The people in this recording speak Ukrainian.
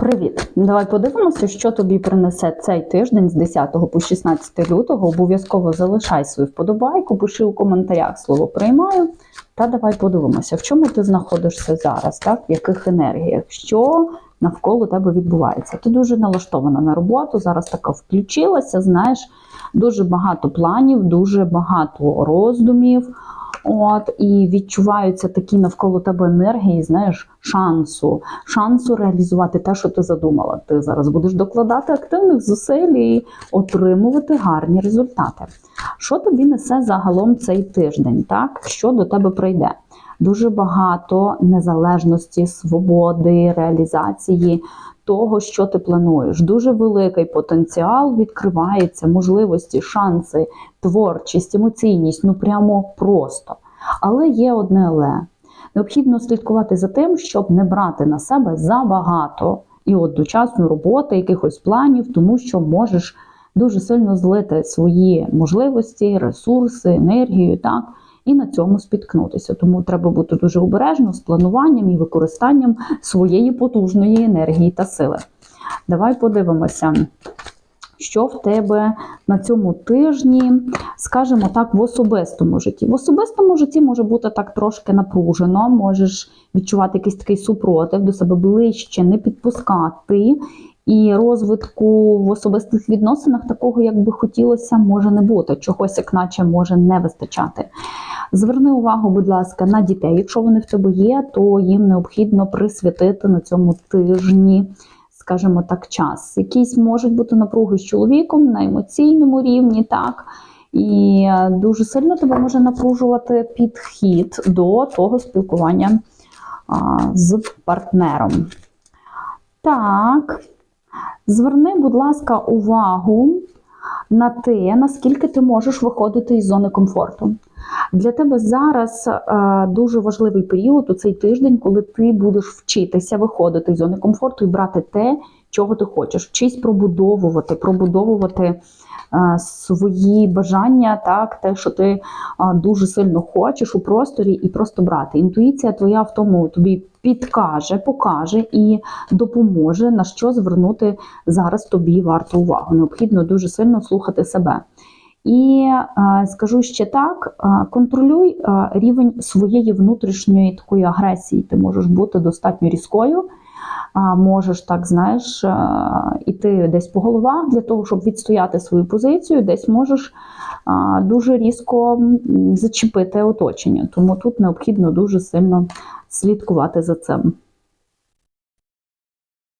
Привіт! Давай подивимося, що тобі принесе цей тиждень з 10 по 16 лютого. Обов'язково залишай свою вподобайку, пиши у коментарях слово приймаю. Та давай подивимося, в чому ти знаходишся зараз, так? в яких енергіях, що навколо тебе відбувається. Ти дуже налаштована на роботу, зараз така включилася, знаєш, дуже багато планів, дуже багато роздумів. От, і відчуваються такі навколо тебе енергії, знаєш, шансу, шансу реалізувати те, що ти задумала. Ти зараз будеш докладати активних зусиль і отримувати гарні результати. Що тобі несе загалом цей тиждень? Так, що до тебе прийде? Дуже багато незалежності, свободи, реалізації того, що ти плануєш. Дуже великий потенціал відкривається, можливості, шанси, творчість, емоційність ну прямо просто. Але є одне але. Необхідно слідкувати за тим, щоб не брати на себе забагато і от дочасну роботи, якихось планів, тому що можеш дуже сильно злити свої можливості, ресурси, енергію, так, і на цьому спіткнутися. Тому треба бути дуже обережно з плануванням і використанням своєї потужної енергії та сили. Давай подивимося. Що в тебе на цьому тижні, скажімо так, в особистому житті? В особистому житті може бути так трошки напружено, можеш відчувати якийсь такий супротив, до себе ближче, не підпускати. І розвитку в особистих відносинах такого, як би хотілося, може не бути. Чогось, як наче може не вистачати. Зверни увагу, будь ласка, на дітей. Якщо вони в тебе є, то їм необхідно присвятити на цьому тижні скажімо так, час. Якісь можуть бути напруги з чоловіком на емоційному рівні, так. І дуже сильно тебе може напружувати підхід до того спілкування а, з партнером. Так, зверни, будь ласка, увагу на те, наскільки ти можеш виходити із зони комфорту. Для тебе зараз е, дуже важливий період у цей тиждень, коли ти будеш вчитися виходити з зони комфорту і брати те, чого ти хочеш. Вчись пробудовувати, пробудовувати е, свої бажання, так, те, що ти е, дуже сильно хочеш у просторі, і просто брати. Інтуїція твоя в тому тобі підкаже, покаже і допоможе, на що звернути зараз тобі варто увагу. Необхідно дуже сильно слухати себе. І е, скажу ще так: е, контролюй е, рівень своєї внутрішньої такої агресії. Ти можеш бути достатньо різкою, можеш так, знаєш, іти десь по головах для того, щоб відстояти свою позицію, десь можеш дуже різко зачепити оточення. Тому тут необхідно дуже сильно слідкувати за цим.